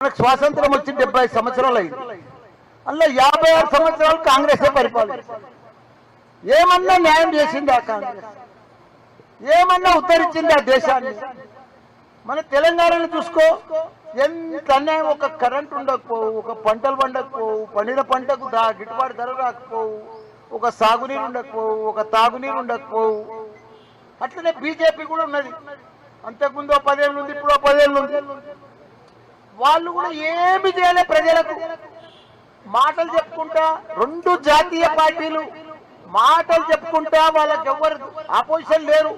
మనకు స్వాతంత్రం వచ్చి డెబ్బై సంవత్సరాలు అయింది అందులో యాభై ఆరు సంవత్సరాలు కాంగ్రెస్ పరిపాలన. ఏమన్నా న్యాయం చేసింది ఆ కాంగ్రెస్? ఏమన్నా ఉద్ధరించింది ఆ దేశాన్ని? మన తెలంగాణను చూసుకో. ఎంత అన్యాయం? ఒక కరెంట్ ఉండకపోవు ఒక పంటలు పండకపోవు పండిన పంటకు దా గిట్టుబాటు ధర రాకపోవు ఒక సాగునీరు ఉండకపోవు ఒక తాగునీరు ఉండకపోవు. అట్లనే బీజేపీ కూడా ఉన్నది. అంతకుముందు పదేళ్ళు ఉంది ఇప్పుడు పదేళ్ళు ఉంది వాళ్ళు కూడా ఏమి చేయలే ప్రజలకు. మాటలు చెప్పుకుంటా రెండు జాతీయ పార్టీలు మాటలు చెప్పుకుంటా వాళ్ళకి ఎవరు ఆపోజిషన్ లేరు.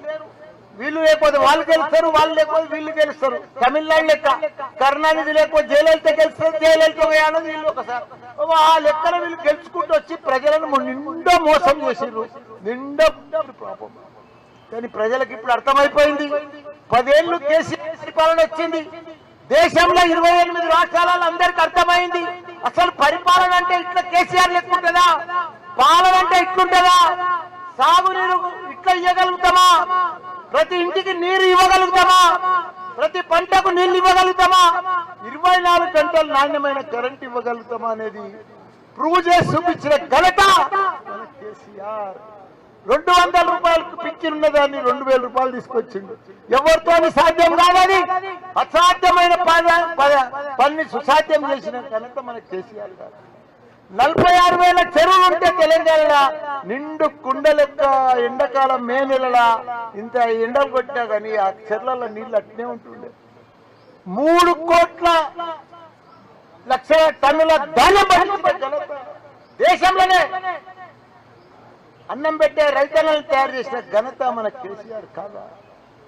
వీళ్ళు లేకపోతే వాళ్ళు గెలుస్తారు వాళ్ళు లేకపోతే వీళ్ళు గెలుస్తారు. తమిళనాడు లెక్క కరుణానిధి లేకపోతే జయలలిత గెలుస్తారు జయలలిత పోయాను వీళ్ళు ఒకసారి. ఆ లెక్కన వీళ్ళు గెలుచుకుంటూ వచ్చి ప్రజలను నిండా మోసం చేసిండ్రు నిండా పాపం. కానీ ప్రజలకు ఇప్పుడు అర్థమైపోయింది. పదేళ్ళు కేసీఆర్ పరిపాలన వచ్చింది. దేశంలో ఇరవై ఎనిమిది రాష్ట్రాలలో అందరికి అర్థమైంది. అసలు పరిపాలన అంటే ఇట్లా కేసీఆర్ లెక్క పాలన అంటే ఇట్లుంటుందా? సాగునీరు ఇట్లా ఇవ్వగలుగుతామా ప్రతి ఇంటికి నీరు ఇవ్వగలుగుతామా? ప్రతి పంటకు నీళ్ళు ఇవ్వగలుగుతామా? ఇరవై నాలుగు గంటలు నాణ్యమైన కరెంట్ ఇవ్వగలుగుతామా అనేది ప్రూవ్ చేసి చూపించిన ఘనత మన కేసీఆర్. రెండు వందల రూపాయలకు పిచ్చి ఉన్నదాన్ని రెండు వేల రూపాయలు తీసుకొచ్చిండు. ఎవరితో సాధ్యం కాదని అసాధ్యమైన పని సుసాధ్యం చేసిన ఘనత మన కేసీఆర్ గారు. నలభై ఆరు వేల చెరువులు ఉంటే తెలంగాణ నిండు కుండలెక్క ఎండకాలం ఎండాకాలం మే నెలలా ఇంత ఎండలు కొట్టా కానీ ఆ చెర్లలో నీళ్ళు అట్నే ఉంటుండే. మూడు కోట్ల లక్షల టన్నుల ధాన్యం దేశంలోనే అన్నం పెట్టే రైతన్నలు తయారు చేసిన ఘనత మన కేసీఆర్ కాదా?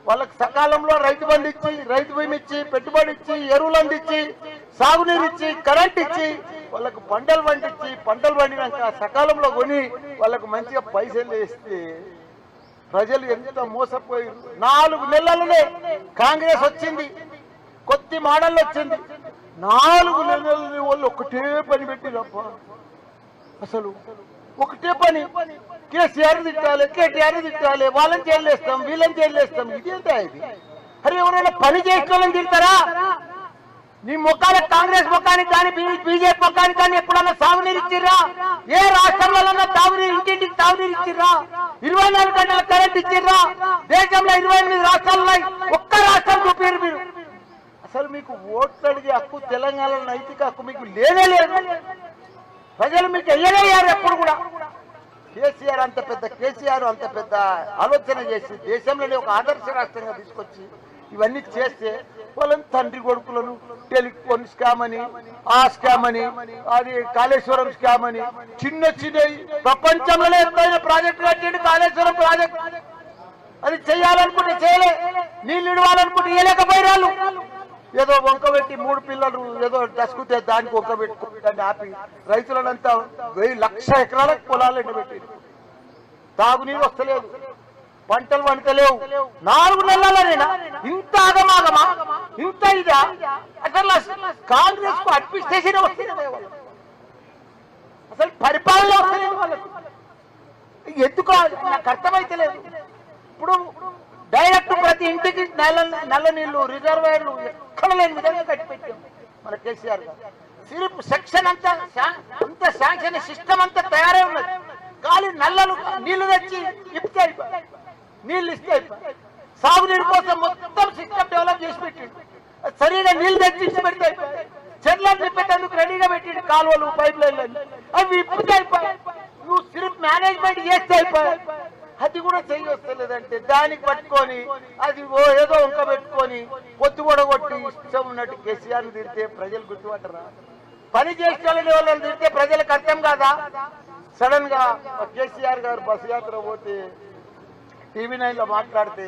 వాళ్ళకి సకాలంలో రైతు బంధు ఇచ్చి రైతు భూమి ఇచ్చి పెట్టుబడి ఇచ్చి ఎరువులు అందించి సాగునీరు ఇచ్చి కరెంట్ ఇచ్చి వాళ్ళకు పంటలు పండించి పంటలు పండినాక సకాలంలో కొని వాళ్ళకు మంచిగా పైసలు వేస్తే ప్రజలు ఎంత మోసపోయి నాలుగు నెలలనే కాంగ్రెస్ వచ్చింది కొద్ది మాడళ్ళు వచ్చింది. నాలుగు నెలల వాళ్ళు ఒకటే పని పెట్టిరప్ప. అసలు ఒకటే పని. కేసీఆర్ తిట్టాలి? కేటీఆర్ తిట్టాలి? వాళ్ళని జైలేస్తాం వీళ్ళని చేస్తాం ఇదేంటా ఇది? అరే ఎవరైనా పని చేసుకోవాలని వాళ్ళని తిడతారా? నీ ముఖానికి కాంగ్రెస్ ముఖానికి కానీ బీజేపీ ముఖానికి కానీ ఎప్పుడన్నా సాగునీరు ఇచ్చిర్రా? ఏ రాష్ట్రంలో తాగునీరు ఇంటింటికి తాగునీరు ఇచ్చిర్రా? ఇరవై నాలుగు గంటల కరెంట్ ఇచ్చిర్రా? దేశంలో ఇరవై ఎనిమిది రాష్ట్రాలు ఒక్క రాష్ట్రం చూపారు మీరు. అసలు మీకు ఓట్లు అడిగే హక్కు తెలంగాణ నైతిక హక్కు మీకు లేనే లేదు. ప్రజలు మీకు ఎయ్యలేయారు ఎప్పుడు కూడా. అంత పెద్ద కేసీఆర్ అంత పెద్ద ఆలోచన చేసి దేశంలోనే ఒక ఆదర్శ రాష్ట్రంగా తీసుకొచ్చి ఇవన్నీ చేస్తే వాళ్ళని తండ్రి కొడుకులను టెలిఫోన్ స్కామ్ అని ఆ స్కామ్ అని అది కాళేశ్వరం స్కామ్ అని చిన్న చిన్న ప్రపంచంలోనే ఎత్తైన ప్రాజెక్టు కట్టండి కాళేశ్వరం ప్రాజెక్ట్. అది చేయాలనుకుంటే చేయలే నీళ్ళు ఇడవాలనుకుంటే ఇవ్వలేకపోయినాళ్ళు ఏదో వంక పెట్టి మూడు పిల్లలు ఏదో దసుకుతే దానికి వంక పెట్టుకుంటే ఆపి రైతులనంతా వెయ్యి లక్ష ఎకరాలకు పొలాలు ఎండబెట్టి తాగునీరు వస్తలేదు. పంటలు వంటలేవు నాలుగు నెలలనేనా? ఇంత ఆగమాగమా? ఇంత ఇదా? అసలు కాంగ్రెస్కు అడ్మినిస్ట్రేషన్ వస్తుంది అసలు పరిపాలన వస్తలేదు వాళ్ళకు. ఎందుకు నాకు అర్థమైతలేదు ఇప్పుడు డైరెక్ట్ ప్రతి ఇంటికి నెల నల్ల నీళ్ళు రిజర్వాయర్లు ఎక్కడ లేని విధంగా కట్టిపెట్టాం మన కేసీఆర్ గారు. సిరిపు సెక్షన్ అంతా అంత శాంక్షన్ సిస్టమ్ అంతా తయారై ఉన్నది. గాలి నల్లలు నీళ్ళు తెచ్చి ఇప్పితే అయిపోయి ఇస్తే అయిపోయి సాగునీరు కోసం మొత్తం సిస్టమ్ డెవలప్ చేసి పెట్టిండు. సరిగా నీళ్ళు తెచ్చి ఇచ్చి పెడితే అయిపోయి చెట్లను తిప్పేటందుకు రెడీగా పెట్టిండు కాలువలు పైప్ లైన్లు అవి ఇప్పితే అయిపోయి నువ్వు సిరిప్ మేనేజ్మెంట్ చేస్తే అయిపోయి అది కూడా చెయ్యి వస్తలేదంటే దానికి పట్టుకొని అది ఓ ఏదో వంక పెట్టుకొని పొత్తు కూడా కొట్టి ఇష్టం ఉన్నట్టు కేసీఆర్ తిడితే ప్రజలు గుర్తుపట్టరా? పని చేసే వాళ్ళని తిడితే ప్రజలకు అర్థం కాదా? సడన్గా కేసీఆర్ గారు బస్ యాత్ర పోతే టీవీ నైన్లో మాట్లాడితే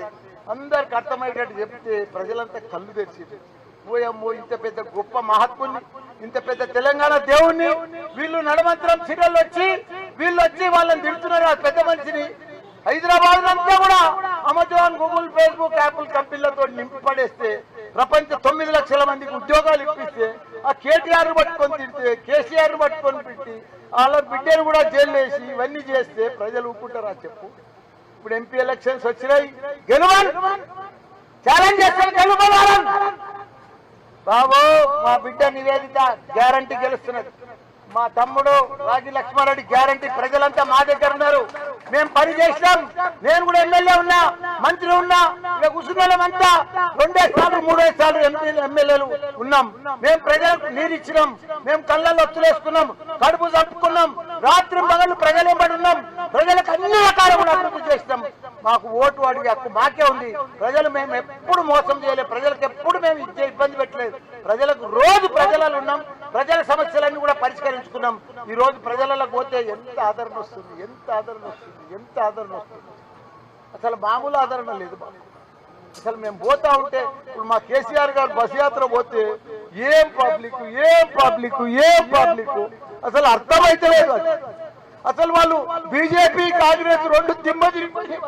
అందరికి అర్థమయ్యేటట్టు చెప్తే ప్రజలంతా కళ్ళు తెరిచింది పోయమ్మో ఇంత పెద్ద గొప్ప మహాత్ముని ఇంత పెద్ద తెలంగాణ దేవుణ్ణి వీళ్ళు నడమంతరం చీరలు వచ్చి వీళ్ళు వచ్చి వాళ్ళని తిడుతున్నారు ఆ పెద్ద మనిషిని. హైదరాబాద్ అంతా కూడా అమెజాన్ గూగుల్ ఫేస్బుక్ యాపిల్ కంపెనీలతో నింపి పడేస్తే ప్రపంచ తొమ్మిది లక్షల మందికి ఉద్యోగాలు ఇప్పిస్తే ఆ కేటీఆర్ పట్టుకొని తిడితే కేసీఆర్ పట్టుకొని వాళ్ళ బిడ్డను కూడా జైలు వేసి ఇవన్నీ చేస్తే ప్రజలు ఊపుకుంటారా చెప్పు? ఇప్పుడు ఎంపీ ఎలక్షన్స్ వచ్చినాయి. గెలువన్! ఛాలెంజ్ చేస్తాను గెలుపవాలని బాబు మా బిడ్డ నివేదిత గ్యారంటీ గెలుస్తున్నది. మా తమ్ముడు రాజు లక్ష్మారెడ్డి గ్యారంటీ ప్రజలంతా మా దగ్గర ఉన్నారు. మేము పని చేసినాం నేను కూడా ఎమ్మెల్యే ఉన్నా మంత్రి ఉన్నా ఇక కూర్చున్నామంతా రెండే సార్లు మూడే సార్లు ఎమ్మెల్యేలు ఉన్నాం. మేము ప్రజలకు నీరు ఇచ్చినాం. మేము కళ్ళల్లో ఒత్తులేసుకున్నాం కడుపు చంపుకున్నాం. రాత్రి పగలు ప్రజలు ఉన్నాం. ప్రజలకు అన్ని రకాల కూడా అభివృద్ధి చేసినాం మాకు ఓటు అడిగే హక్కు మాకే ఉంది. ప్రజలు మేము ఎప్పుడు మోసం చేయలేదు. ప్రజలకు ఎప్పుడు మేము ఇచ్చే ఇబ్బంది పెట్టలేదు. ప్రజలకు రోజు ప్రజలలో ఉన్నాం. ప్రజల సమస్యలన్నీ కూడా పరిష్కరించుకున్నాం. ఈ రోజు ప్రజలలో పోతే ఎంత ఆదరణ వస్తుంది? ఎంత ఆదరణ వస్తుంది? ఎంత ఆదరణ వస్తుంది? అసలు మామూలు ఆదరణ లేదు అసలు మేము పోతా ఉంటే ఇప్పుడు మా కేసీఆర్ గారు బస్ యాత్ర పోతే ఏం పబ్లిక్ ఏం పబ్లిక్ ఏం పబ్లిక్? అసలు అర్థమైతే లేదు అసలు వాళ్ళు బీజేపీ కాంగ్రెస్ రెండు దిమ్మ తిరిగిపోయి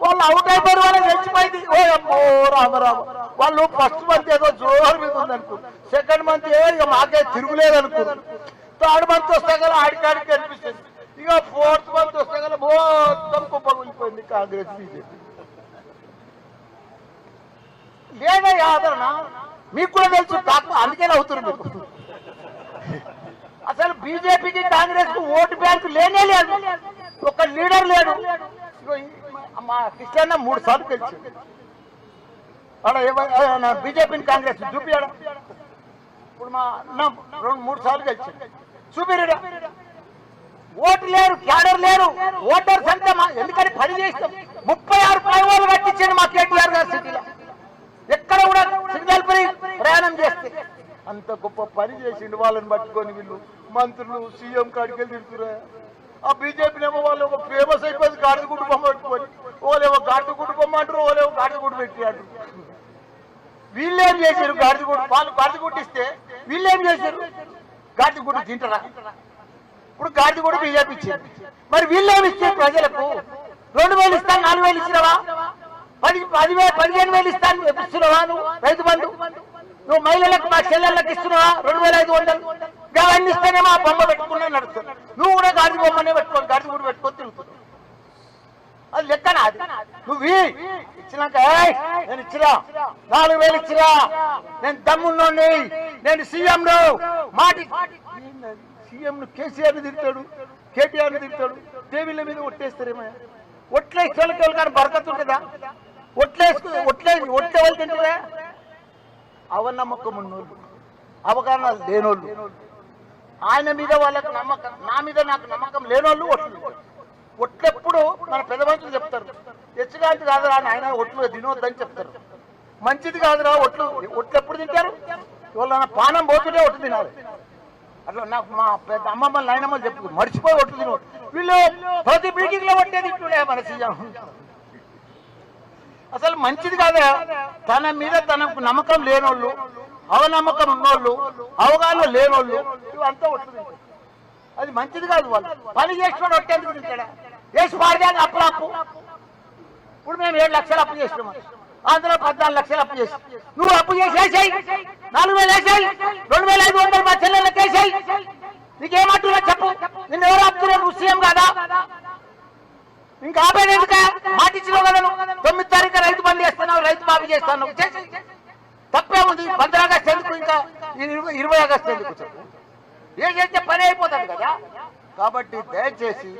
వాళ్ళు అవుట్ అయిపోయారు వాళ్ళకి చచ్చిపోయింది. ఓ అమ్మో రామరామ వాళ్ళు ఫస్ట్ మంత్ ఏదో జోరు మీద ఉంది అనుకో సెకండ్ మంత్ ఏ ఇక మాకే తిరుగులేదు అనుకో థర్డ్ మంత్ వస్తే కదా ఆడికాడికి అనిపిస్తుంది ఇక ఫోర్త్ మంత్ వస్తే కదా మొత్తం కుప్పగొలిపోయింది కాంగ్రెస్ బీజేపీ. లేదయ్యా ఆదరణ. మీకు కూడా తెలుసు కాకు అందుకే అవుతున్నారు మీకు అసలు బీజేపీకి కాంగ్రెస్కు ఓటు బ్యాంకు లేనే లేదు. ఒక లీడర్ లేడు. మా కృష్ణ మూడు సార్లు గెలిచింది ఆడ బీజేపీని కాంగ్రెస్ చూపియాడ? ఇప్పుడు మా అన్న రెండు మూడు సార్లు గెలిచింది చూపిరా ఓటు లేరు క్యాడర్ లేరు. ఓటర్స్ అంతా మా ఎందుకని పని చేస్తాం ముప్పై ఆరు పైవాళ్ళు కట్టించండి మా కేటీఆర్ గారి సిటీలో. ఎక్కడ కూడా సిగ్నల్ ఫ్రీ ప్రయాణం చేస్తే. అంత గొప్ప పని చేసిండు వాళ్ళని పట్టుకొని వీళ్ళు. మంత్రులు సీఎం కాడికి వెళ్ళి తిరుగుతురా ఆ బీజేపీనేమో వాళ్ళు ఒక ఫేమస్ అయిపోయింది గాడిద కుటుంబం పెట్టుకొని. ఓలేమో గాడిద కుటుంబం అంటారు ఓలేమో గాడిద గుడ్డు పెట్టి వీళ్ళేం చేశారు? గాడిద గుడ్డు వాళ్ళు గాడిద గుడ్డు వీళ్ళేం చేశారు? గాడిద గుడ్డు తింటారా? ఇప్పుడు గాడిద కూడా బీజేపీ ఇచ్చింది. మరి వీళ్ళేమి ఇచ్చారు ప్రజలకు? రెండు వేలు ఇస్తాను నాలుగు వేలు ఇచ్చినవా? పది పదివేలు పదిహేను వేలు ఇస్తాను ఇస్తున్నావా నువ్వు? రైతు బంధు? నువ్వు మహిళలకు మా చెల్లెళ్ళకి ఇస్తున్నావా? రెండు వేల ఐదు వందలు? అవన్నీ ఇస్తేనేమో ఆ బొమ్మ పెట్టుకునే నడుస్తుంది. నువ్వు కూడా గాడి బొమ్మనే పెట్టుకొని గాడి కూడా పెట్టుకొని తిరుగుతున్నావు అది లెక్కన అది. నువ్వు ఇచ్చినాక నేను ఇచ్చిరా నాలుగు వేలు ఇచ్చిరా నేను దమ్మున్నోని నేను సీఎం మాటి సీఎం ను కేసీఆర్ తిరుగుతాడు కేటీఆర్ తిరుగుతాడు టేబుల్ మీద ఒట్టేస్తారేమో. ఒట్లేసి వాళ్ళకి కానీ బరకత్ ఉంటుందా? ఒట్లేసుకు ఒట్లే ఒట్టే వాళ్ళు తింటారా? అవన్నమ్మకం ఉన్నోళ్ళు అవగాహన లేనోళ్ళు. ఆయన మీద వాళ్ళకు నమ్మకం నా మీద నాకు నమ్మకం లేనోళ్ళు ఒట్లు ఒట్లెప్పుడు మన పెద్ద మనుషులు చెప్తారు హెచ్చుగాంటి కాదురా ఆయన ఒట్లు తినొద్దని చెప్తారు. మంచిది కాదురా ఒట్లు ఒట్లు ఎప్పుడు తింటారు? ఇవాళ పానం పోతుంటే ఒట్లు తినాలి. అట్లా నాకు మా పెద్ద అమ్మమ్మ నాయనమ్మలు చెప్పు మర్చిపోయి ఒట్లు తిన. వీళ్ళు ప్రతి మీటింగ్లో ఒట్టే తింటుండే మన సీఎం? అసలు మంచిది కాదా తన మీద తనకు నమ్మకం లేనోళ్ళు అవనమ్మకం ఉన్నోళ్ళు అవగాహన లేనోళ్ళు ఇవంతా వస్తుంది అది మంచిది కాదు వాళ్ళు. పని చేసిన ఒట్టేందుకు తింటాడా? వేసి పాడిదాన్ని అప్పులు అప్పు ఇప్పుడు మేము ఏడు లక్షలు అప్పు చేసినాం. అందులో పద్నాలుగు లక్షలు అప్పు చేసి. నువ్వు అప్పు చేసేసాయి నాలుగు వేలు వేసాయి రెండు వేల ఐదు వందలు మా చెల్లెళ్ళకి వేసాయి నీకేమంటున్నా చెప్పు. నిన్ను ఎవరు ఆపుతున్నారు? నువ్వు సీఎం కాదా? ఇంకా ఆపేది ఎందుక? మాట కదా నువ్వు. తొమ్మిది తారీఖు రైతు బంద్ చేస్తున్నావు రైతు బాబు చేస్తాను. తప్పే ఉంది పంద్రా ఆగస్టు ఎందుకు ఇంకా? ఇరవై- ఇరవై ఆగస్టు ఎందుకు ఏం చేస్తే పని అయిపోతుంది కదా? కాబట్టి దయచేసి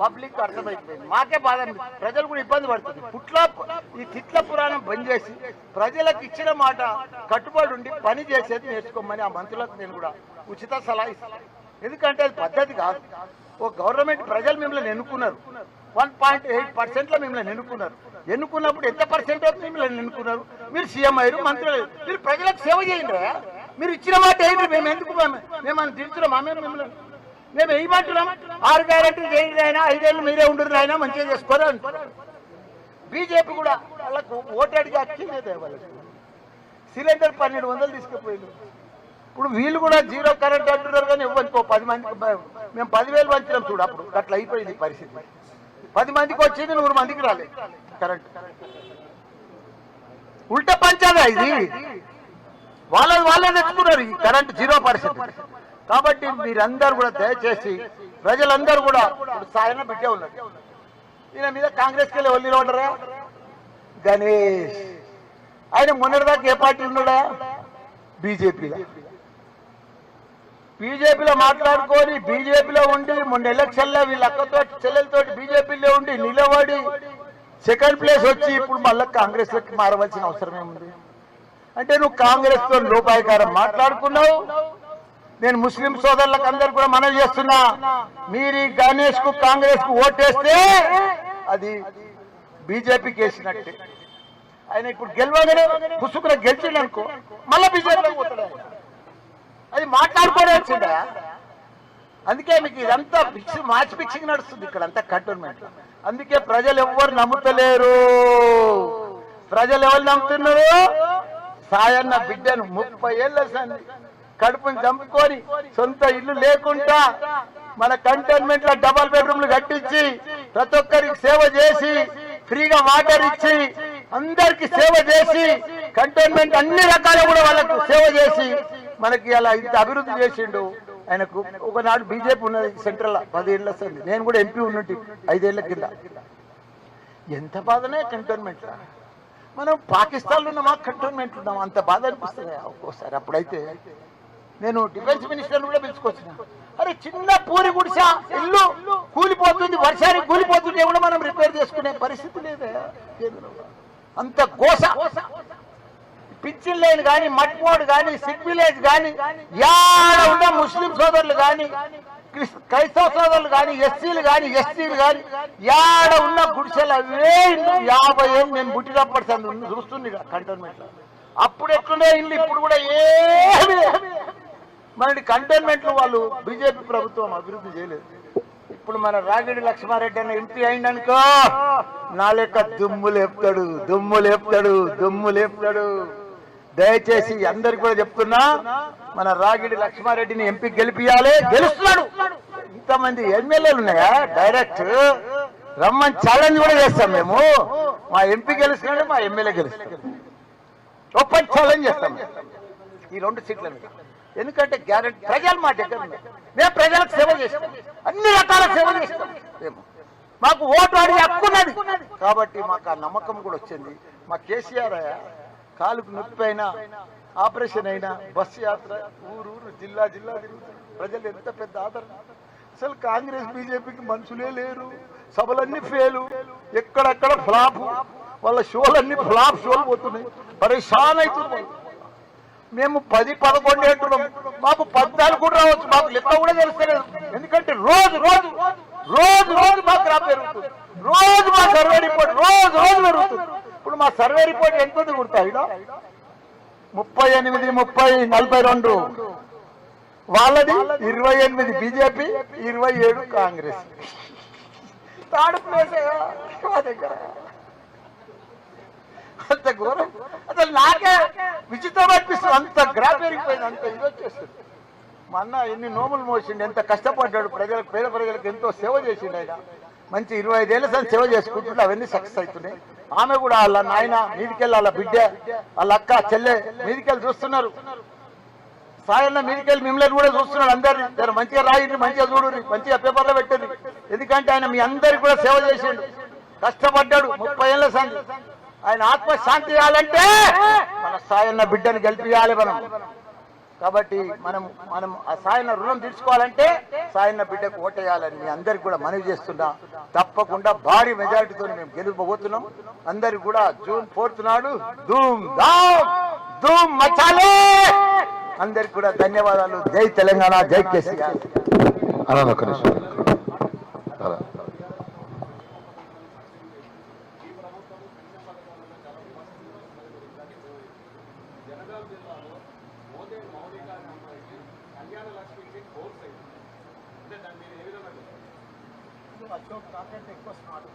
పబ్లిక్ అర్థమైపోయింది. మాకే బాధ ప్రజలు కూడా ఇబ్బంది పడుతుంది పుట్ల ఈ తిట్ల పురాణం బంద్ చేసి ప్రజలకు ఇచ్చిన మాట కట్టుబడి ఉండి పని చేసేది నేర్చుకోమని ఆ మంత్రులకు నేను కూడా ఉచిత సలహా ఇస్తాను. ఎందుకంటే అది పద్ధతి కాదు. ఓ గవర్నమెంట్ ప్రజలు మిమ్మల్ని ఎన్నుకున్నారు. వన్ పాయింట్ ఎయిట్ పర్సెంట్లో మిమ్మల్ని ఎన్నుకున్నారు. ఎన్నుకున్నప్పుడు ఎంత పర్సెంట్ మిమ్మల్ని ఎన్నుకున్నారు? మీరు సీఎం అయ్యారు మంత్రులు అయ్యారు. మీరు ప్రజలకు సేవ చేయండి రా. మీరు ఇచ్చిన మాట ఏంటి? మేము ఎందుకు మేము- మేము తిడుతున్నామా మేము మిమ్మల్ని మేము ఏమంటున్నాం? ఆరు గ్యారెంటీ చేయండి అయినా ఐదేళ్ళు మీరే ఉండరు అయినా మంచిగా చేసుకోరు బీజేపీ కూడా వాళ్ళకు ఓటాడికి అక్కిలేదు వాళ్ళకి. సిలిండర్ పన్నెండు వందలు తీసుకుపోయింది ఇప్పుడు వీళ్ళు కూడా జీరో కరెంట్ అంటున్నారు కానీ ఇవ్వనుకో పది మందికి మేము పదివేలు పంచినాం చూడు అప్పుడు. అట్లా అయిపోయింది పరిస్థితి. పది మందికి వచ్చింది నూరు మందికి రాలేదు కరెంట్. ఉల్టా పంచాదా ఇది? వాళ్ళని వాళ్ళే తెచ్చుకున్నారు ఈ కరెంట్ జీరో పరిస్థితి. కాబట్టి మీరందరూ కూడా దయచేసి ప్రజలందరూ కూడా సాయన బిడ్డే ఉన్నారు. ఈయన మీద కాంగ్రెస్కి వెళ్ళి వెళ్ళి ఉండరా గణేష్. ఆయన మొన్నటిదాకా ఏ పార్టీ ఉన్నాడా? బీజేపీ బీజేపీలో మాట్లాడుకొని బీజేపీలో ఉండి మొన్న ఎలక్షన్లో వీళ్ళ అక్కతో చెల్లెలతో బీజేపీలో ఉండి నిలబడి సెకండ్ ప్లేస్ వచ్చి ఇప్పుడు మళ్ళీ కాంగ్రెస్లోకి మారవలసిన అవసరం ఏముంది? అంటే నువ్వు కాంగ్రెస్తో లోపాయకారం మాట్లాడుకున్నావు. నేను ముస్లిం సోదరులకు అందరు కూడా మనం చేస్తున్నా. మీరు గణేష్కు కాంగ్రెస్కు ఓటేస్తే అది బీజేపీకి వేసినట్టే. ఆయన ఇప్పుడు గెలవగానే పుసుకున గెలిచిండనుకో మళ్ళీ బీజేపీలోకి పోతాడు అది మాట్లాడుకోవాల్సిందా. అందుకే మీకు ఇదంతా పిక్స్ మ్యాచ్ పిక్సింగ్ నడుస్తుంది ఇక్కడ అంతా కంటోన్మెంట్. అందుకే ప్రజలు ఎవ్వరు నమ్ముతలేరు. ప్రజలు ఎవరు నమ్ముతున్నారు? సాయన్న బిడ్డను ముప్పై ఏళ్ళ కడుపుని చంపుకొని సొంత ఇల్లు లేకుండా మన కంటోన్మెంట్లో డబల్ బెడ్రూమ్లు కట్టించి ప్రతి ఒక్కరికి సేవ చేసి ఫ్రీగా వాటర్ ఇచ్చి అందరికి సేవ చేసి కంటోన్మెంట్ అన్ని రకాల కూడా వాళ్ళకు సేవ చేసి మనకి అలా ఇంత అభివృద్ధి చేసిండు. ఆయనకు ఒకనాడు బీజేపీ ఉన్నది సెంట్రల్ పదేళ్ళ సంది నేను కూడా ఎంపీ ఉన్నట్టు ఐదేళ్ళ కింద. ఎంత బాధనే కంటోన్మెంట్ మనం పాకిస్తాన్లో ఉన్నామా కంటోన్మెంట్ ఉన్నాం. అంత బాధ అనిపిస్తుంది. ఒక్కోసారి అప్పుడైతే నేను డిఫెన్స్ మినిస్టర్ కూడా పిలుచుకొచ్చిన. అరే చిన్న పూరి గుడిసా ఇల్లు కూలిపోతుంది వర్షానికి కూలిపోతుంటే కూడా మనం రిపేర్ చేసుకునే పరిస్థితి లేదే కేంద్రంలో. అంత గోస. పిచ్చిల్ లైన్ కానీ మట్మోడ్ కానీ సిక్ విలేజ్ కానీ యాడ ఉన్న ముస్లిం సోదరులు కానీ క్రిస్- క్రైస్తవ సోదరులు కానీ ఎస్సీలు కానీ ఎస్టీలు కానీ యాడ ఉన్న గుడిసెలు అవే ఇల్లు. యాభై ఏళ్ళు నేను పుట్టినప్పటి సంది చూస్తుంది కంటోన్మెంట్లో అప్పుడు ఎట్లునే ఇల్లు ఇప్పుడు కూడా ఏమి మరి కంటోన్మెంట్లో వాళ్ళు బీజేపీ ప్రభుత్వం అభివృద్ధి చేయలేదు. ఇప్పుడు మన రాగిడి లక్ష్మారెడ్డి అన్న ఎంపీ అయిందనుకో నా లెక్క దుమ్ము లేపుతాడు దుమ్ము లేపుతాడు దుమ్ము లేపుతాడు. దయచేసి అందరికి కూడా చెప్తున్నా మన రాగిడి లక్ష్మారెడ్డిని ఎంపీ గెలిపియాలి గెలుస్తున్నాడు. ఇంతమంది ఎమ్మెల్యేలు ఉన్నాయా? డైరెక్ట్ రమ్మని ఛాలెంజ్ కూడా చేస్తాం మేము. మా ఎంపీ గెలుస్తున్నాడు మా ఎమ్మెల్యే గెలుస్తాడు ఓపెన్ ఛాలెంజ్ చేస్తాం. ఈ రెండు సీట్ల మీద ఎందుకంటే గ్యారెంటీ ప్రజలు మా దగ్గర మేము ప్రజలకు సేవ చేస్తాం. అన్ని రకాల సేవ చేస్తాం. మేము మాకు ఓటు అడిగి హక్కున్నది కాబట్టి మాకు ఆ నమ్మకం కూడా వచ్చింది. మా కేసీఆర్ కాలుకు నొప్పి అయినా ఆపరేషన్ అయినా బస్సు యాత్ర ఊరు ఊరు జిల్లా జిల్లా తిరుగుతారు ప్రజలు ఎంత పెద్ద ఆదరణ. అసలు కాంగ్రెస్ బీజేపీకి మనుషులే లేరు. సభలన్నీ ఫెయిలు. ఎక్కడెక్కడ ఫ్లాప్. వాళ్ళ షోలన్నీ ఫ్లాప్ షోలు పోతున్నాయి. పరేషాన్ అవుతుంది మేము పది పదకొండు అంటున్నాం. మాకు పద్నాలుగు కూడా రావచ్చు. మాకు లెక్క కూడా తెలుస్తలేదు. ఎందుకంటే రోజు రోజు రోజు రోజు మాకు రా పెరుగుతుంది రోజు మా సర్వే రిపోర్ట్ రోజు రోజు పెరుగుతుంది మా సర్వే రిపోర్ట్ ఎంత గుర్తాయి ముప్పై ఎనిమిది ముప్పై నలభై రెండు. వాళ్ళది ఇరవై ఎనిమిది బీజేపీ ఇరవై ఏడు కాంగ్రెస్. థర్డ్ ప్లేస్ మా దగ్గర. అంత ఘోరం. అసలు నాకే విచిత్రం అనిపిస్తుంది. అంత గ్రా పెరిగిపోయింది అంత ఇది వచ్చేస్తుంది. మా అన్న ఎన్ని నోములు మోసిండు ఎంత కష్టపడ్డాడు ప్రజలకు పేద ప్రజలకు ఎంతో సేవ చేసిండు ఆయన. మంచి ఇరవై ఐదేళ్ళ సంది సేవ చేసుకుంటుంటే అవన్నీ సక్సెస్ అవుతున్నాయి. ఆమె కూడా వాళ్ళ నాయన మీదికెళ్ళి వాళ్ళ బిడ్డ వాళ్ళ అక్క చెల్లె మీదికెళ్ళి చూస్తున్నారు. సాయన్న మీదికెళ్ళి మిమ్మల్ని కూడా చూస్తున్నాడు అందరిని. నేను మంచిగా రాయండి మంచిగా చూడండి మంచిగా పేపర్లో పెట్టండి. ఎందుకంటే ఆయన మీ అందరికి కూడా సేవ చేసిండు. కష్టపడ్డాడు ముప్పై ఏళ్ళ సంది. ఆయన ఆత్మశాంతి చేయాలంటే మన సాయన్న బిడ్డను గెలిపియాలి మనం. కాబట్టి మనం మనం ఆ సాయన్న రుణం తీర్చుకోవాలంటే సాయన్న బిడ్డకు ఓటేయాలని మీ అందరికి కూడా మనవి చేస్తున్నా. తప్పకుండా భారీ మెజారిటీతో మేము గెలుపబోతున్నాం. అందరికి కూడా జూన్ ఫోర్త్ నాడు ధూమ్ ధామ్ ధూమ్ మచాలే! అందరికి కూడా ధన్యవాదాలు. జై తెలంగాణ జై కేసీఆర్. అలా ఒక్క నిమిషం అలా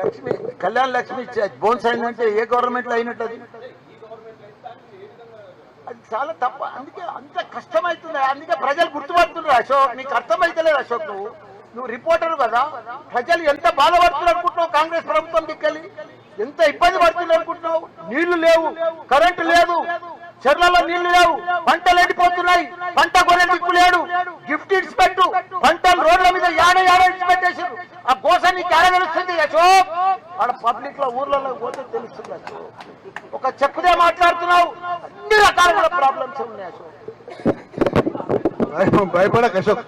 లక్ష్మి కళ్యాణ్ లక్ష్మి బోన్స్ అయిందంటే ఏ గవర్నమెంట్లో అయినట్టు అది? అది చాలా తప్ప. అందుకే అంత కష్టమవుతుంది అందుకే ప్రజలు గుర్తుపడుతున్నారు అశోక్. నీకు అర్థమైతలేదు అశోక్ నువ్వు. నువ్వు రిపోర్టర్ కదా. ప్రజలు ఎంత బాధపడుతున్నారు అనుకుంటున్నావు కాంగ్రెస్ ప్రభుత్వం దిక్కెళ్ళి? ఎంత ఇబ్బంది పడుతుంది అనుకుంటున్నావు? నీళ్ళు లేవు కరెంటు లేదు చెర్లలో నీళ్ళు లేవు పంటలు ఎండిపోతున్నాయి పంట కొనే దిక్కు లేడు. గిఫ్ట్ ఇడ్స్ పెట్టు పంటలు రోడ్ల మీద యాడ యాడ ఇన్స్పెక్ట్ పెట్టేసారు ఆ గోస నీకు ఎడ తెలుస్తుంది అశోక్? ఆడ పబ్లిక్లో ఊర్లలో పోతే తెలుస్తుంది అశోక్. ఒక చెప్పుదే మాట్లాడుతున్నావు అన్ని రకాల ప్రాబ్లమ్స్ ఉన్నాయి అశోక్. భయపడక అశోక్.